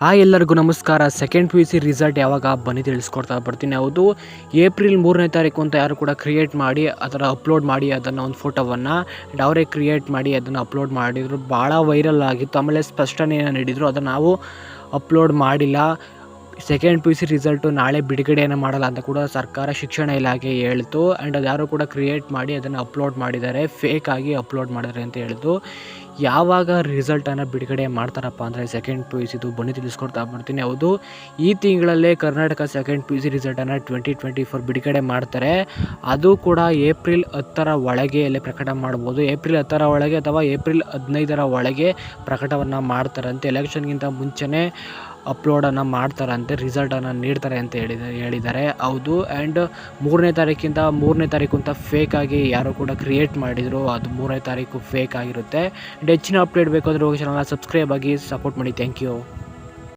Hi ಎಲ್ಲರಿಗೂ ನಮಸ್ಕಾರ. Second P U C result ಯಾವಾಗ ಬನ್ನಿ ತಿಳಿಸ್ಕೊಡ್ತಾ ಬರ್ತೀನಿ. ಹೌದು ಏಪ್ರಿಲ್ ಮೂರನೇ ತಾರೀಕು ಅಂತ ಯಾರು ಕೂಡ ಕ್ರಿಯೇಟ್ ಮಾಡಿ, ಅದರ ಅಪ್ಲೋಡ್ ಮಾಡಿ, ಅದನ್ನು ಒಂದು ಫೋಟೋವನ್ನು ಅವರೇ ಕ್ರಿಯೇಟ್ ಮಾಡಿ, ಅದನ್ನು ಅಪ್ಲೋಡ್ ಮಾಡಿದರು. ಭಾಳ ವೈರಲ್ ಆಗಿತ್ತು. ಆಮೇಲೆ ಸ್ಪಷ್ಟನೆ ನೀಡಿದರು ಅದನ್ನು ನಾವು ಅಪ್ಲೋಡ್ ಮಾಡಿಲ್ಲ. Second P U C result ನಾಳೆ ಬಿಡುಗಡೆಯನ್ನು ಮಾಡಲ್ಲ ಅಂತ ಕೂಡ ಸರ್ಕಾರ ಶಿಕ್ಷಣ ಇಲಾಖೆ ಹೇಳ್ತು. ಆ್ಯಂಡ್ ಅದು ಯಾರು ಕೂಡ ಕ್ರಿಯೇಟ್ ಮಾಡಿ, ಅದನ್ನು ಅಪ್ಲೋಡ್ ಮಾಡಿದ್ದಾರೆ. ಫೇಕ್ ಆಗಿ ಅಪ್ಲೋಡ್ ಮಾಡಿದ್ದಾರೆ ಅಂತ ಹೇಳಿದ್ದು ಯಾವಾಗ ರಿಸಲ್ಟನ್ನು ಬಿಡುಗಡೆ ಮಾಡ್ತಾರಪ್ಪ ಅಂದರೆ ಸೆಕೆಂಡ್ ಪಿ ಯು ಸಿದು ಬನ್ನಿ ತಿಳಿಸ್ಕೊಡ್ತಾ ಬರ್ತೀನಿ. ಹೌದು, ಈ ತಿಂಗಳಲ್ಲೇ Karnataka second P U C ರಿಸಲ್ಟನ್ನು ಟ್ವೆಂಟಿ ಟ್ವೆಂಟಿ ಫೋರ್ ಬಿಡುಗಡೆ ಮಾಡ್ತಾರೆ. ಅದು ಕೂಡ ಏಪ್ರಿಲ್ ಹತ್ತರ ಒಳಗೆ ಅಲ್ಲೇ ಪ್ರಕಟ ಮಾಡ್ಬೋದು. ಏಪ್ರಿಲ್ ಹತ್ತರ ಒಳಗೆ ಅಥವಾ ಏಪ್ರಿಲ್ ಹದಿನೈದರ ಒಳಗೆ ಪ್ರಕಟವನ್ನು ಮಾಡ್ತಾರಂತೆ. ಎಲೆಕ್ಷನ್ಗಿಂತ ಮುಂಚೆನೇ ಅಪ್ಲೋಡನ್ನು ಮಾಡ್ತಾರಂತೆ ರಿಸಲ್ಟನ್ನು ನೀಡ್ತಾರೆ ಅಂತ ಹೇಳಿದ, ಹೇಳಿದ್ದಾರೆ. ಹೌದು ಆ್ಯಂಡ್ ಮೂರನೇ ತಾರೀಕಿಂದ ಮೂರನೇ ತಾರೀಕು ಅಂತ ಫೇಕಾಗಿ ಯಾರೋ ಕೂಡ ಕ್ರಿಯೇಟ್ ಮಾಡಿದರು. ಅದು ಮೂರನೇ ತಾರೀಕು ಫೇಕ್ ಆಗಿರುತ್ತೆ. ಹೆಚ್ಚಿನ ಅಪ್ಡೇಟ್ ಬೇಕಾದರೆ ಹೋಗಿ ಚಾನಲ್ನ ಸಬ್ಸ್ಕ್ರೈಬ್ ಆಗಿ ಸಪೋರ್ಟ್ ಮಾಡಿ. Thank you